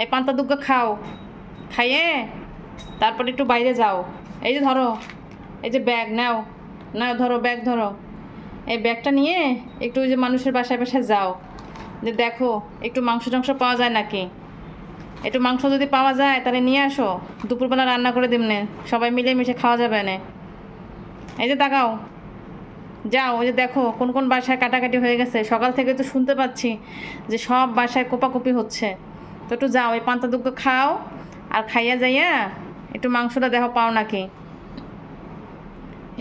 এই পান্তা দুগ্গ খাও। খাইয়ে তারপর একটু বাইরে যাও। এই যে ধরো, এই যে ব্যাগ, নাও। নাও, ধরো ব্যাগ, ধরো। এই ব্যাগটা নিয়ে একটু ওই যে মানুষের বাসায় বাসায় যাও। যে দেখো, একটু মাংস টাংস পাওয়া যায় নাকি? একটু মাংস যদি পাওয়া যায় তাহলে নিয়ে আসো। দুপুরবেলা রান্না করে দিমনে। সবাই মিলে মিশে খাওয়া যাবে না এই যে তাকাও। যাও, ওই যে দেখো, কোন কোন বাসায় কাটাকাটি হয়ে গেছে। সকাল থেকে তো শুনতে পাচ্ছি যে সব বাসায় কোপাকুপি হচ্ছে। তো একটু যাও, এই পান্তা দুগ্গ খাও আর খাইয়া যাইয়া একটু মাংসটা দেখো পাও নাকি।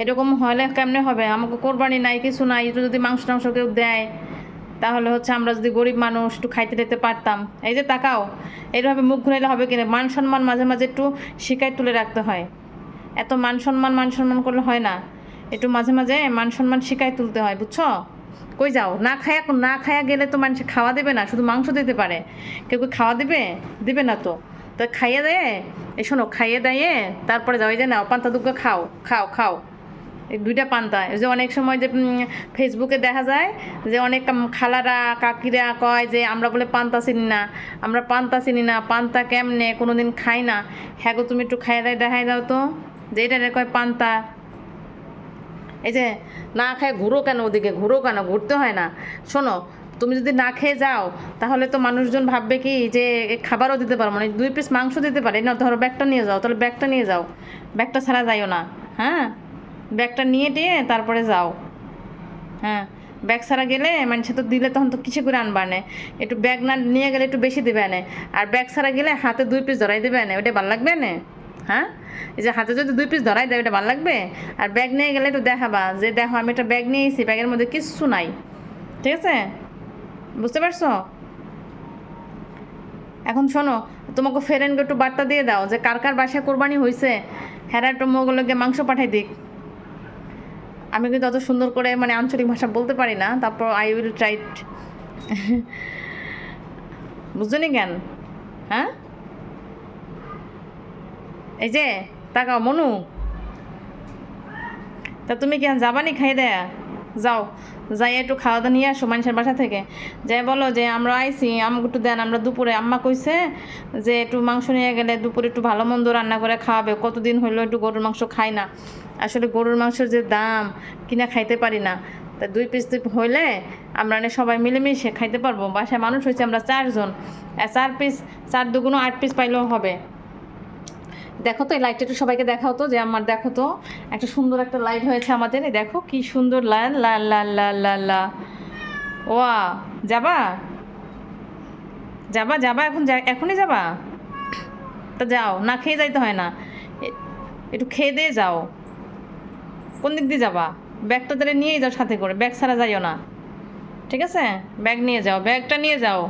এরকম হলে কেমনে হবে? আমাকে কোরবানি নাই, কিছু নাই, একটু যদি মাংস টাংস কেউ দেয়, তাহলে হচ্ছে আমরা যদি গরিব মানুষ একটু খাইতে টাইতে পারতাম। এই যে তাকাও, এইভাবে মুখ ঘুরাইলে হবে কিনা? মান সম্মান মাঝে মাঝে একটু শিকায় তুলে রাখতে হয়। এত মান সম্মান মান সম্মান করলে হয় না। একটু মাঝে মাঝে মান সম্মান শিকায় তুলতে হয়, বুঝছ? কই যাও? না খায়া না খায়া গেলে তো মানুষ খাওয়া দেবে না, শুধু মাংস দিতে পারে। কেউ কেউ খাওয়া দেবে? দিবে না তো। তো খাইয়ে দেয়, এ শোনো, খাইয়ে দেয়, তারপরে যাও, এই যে নাও, পান্তা দুগ্গ খাও খাও খাও। এই দুইটা পান্তা। যে অনেক সময় যে ফেসবুকে দেখা যায় যে অনেক খালারা, কাকিরা কয় যে, আমরা বলে পান্তা চিনি না, আমরা পান্তা চিনি না, পান্তা কেমনে কোনো দিন খাই না। হ্যাঁ গো, তুমি একটু খাইয়ে দেয় দেখাই দাও তো। যে এটা কয় পান্তা। এই যে না খায় ঘুরো কেন ওদিকে? ঘুরো কেন? ঘুরতে হয় না। শোনো, তুমি যদি না খেয়ে যাও, তাহলে তো মানুষজন ভাববে কি যে খাবারও দিতে পারো মানে দুই পিস মাংস দিতে পারে। না, ধরো ব্যাগটা নিয়ে যাও, তাহলে ব্যাগটা নিয়ে যাও। ব্যাগটা ছাড়া যাইও না। হ্যাঁ? ব্যাগটা নিয়ে টিয়ে তারপরে যাও। হ্যাঁ? ব্যাগ ছাড়া গেলে মানুষে তো দিলে তখন তো কিছু করে আনবা নে? একটু ব্যাগ না নিয়ে গেলে একটু বেশি দেবে না। আর ব্যাগ ছাড়া গেলে হাতে দুই পিস ধরাই দেবে আনে ওটা ভালো লাগবে না? হ্যাঁ? এই যে হাতে যদি দুই পিস ধরাই দেয় ওটা ভালো লাগবে? আর ব্যাগ নিয়ে গেলে একটু দেখাবা যে, দেখো আমি একটা ব্যাগ নিয়েছি ব্যাগের মধ্যে কিচ্ছু নাই। ঠিক আছে? বুঝতে পারছ? এখন শোনো, তোমাকে ফেরেনকে একটু বার্তা দিয়ে দাও যে, কার কার বাসায় কোরবানি হয়েছে হেরা একটু মোগুলোকে মাংস পাঠাই দিক। আমি কিন্তু অত সুন্দর করে মানে আঞ্চলিক ভাষা বলতে পারি না, তারপর আই উইল ট্রাইট বুঝলি কেন হ্যাঁ? এই যে, তাকাও, মনু। তা তুমি কি যাবানি খাই দেয়া যাও যাই একটু খাওয়া দাওয়া নিয়ে আসো মানুষের বাসা থেকে। যাই বলো যে, আমরা আইসি আমাকে একটু দেন, আমরা দুপুরে আম্মা কইছে যে, একটু মাংস নিয়ে গেলে দুপুরে একটু ভালো মন্দ রান্না করে খাওয়াবে। কতদিন হইল একটু গরুর মাংস খাই না। আসলে গরুর মাংসের যে দাম, কিনা খাইতে পারি না। তা দুই পিস দুই হইলে আমরা সবাই মিলেমিশে খাইতে পারব। বাসায় মানুষ হয়েছে আমরা চারজন। আর চার পিস, চার দুগুণ আট পিস পাইলেও হবে। দেখো তো, এই লাইটটা একটু সবাইকে দেখাও তো, যে আমার দেখো তো, একটা সুন্দর একটা লাইট হয়েছে আমাদের, এই দেখো কি সুন্দর লাল লা লা লা লা লা ওয়া, যাবা? যাবা যাবা, এখন এখনই যাবা? তা যাও, না খেয়ে যাইতে হয় না। একটু খেয়ে দিয়ে যাও। কোন দিক দিয়ে যাবা? ব্যাগটা তাহলে নিয়েই যাও সাথে করে ব্যাগ ছাড়া যাইও না। ঠিক আছে? ব্যাগ নিয়ে যাও ব্যাগটা নিয়ে যাও।